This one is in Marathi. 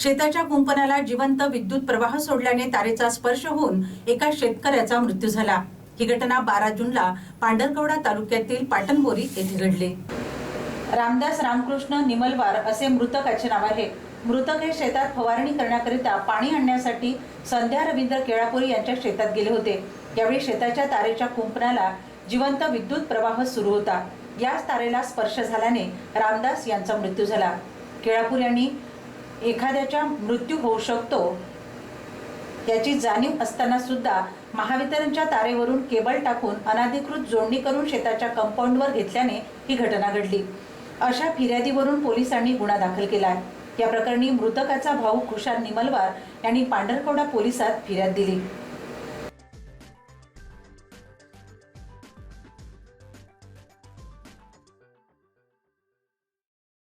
शेताच्या कुंपणाला जिवंत विद्युत प्रवाह सोडल्याने तारेचा स्पर्श होऊन एका शेतकऱ्याचा मृत्यू झाला. ही घटना बारा जूनला पांढरकवडा तालुक्यातील पाटणबोरी येथे घडली. रामदास रामकृष्ण निमलवार असे मृतकाचे नाव आहे. मृतक हे शेतात फवारणी करण्याकरिता पाणी आणण्यासाठी संध्या रवींद्र केळापुरी यांच्या शेतात गेले होते. यावेळी शेताच्या तारेच्या कुंपणाला जिवंत विद्युत प्रवाह सुरू होता. याच तारेला स्पर्श झाल्याने रामदास यांचा मृत्यू झाला. केळापूर यांनी एखाद्याचा मृत्यू होऊ शकतो. याची जाणीव असताना सुद्धा महावितरणच्या तारेवरून केबल टाकून अनाधिकृत जोडणी करून शेताच्या कंपाऊंडवर घेतल्याने ही घटना घडली. अशा फिर्यादीवरून पोलिसांनी गुन्हा दाखल केला या प्रकरणी मृतकाचा भाऊ खुशाल निमलवार यांनी पांढरकवडा पोलिसात फिर्याद दिली.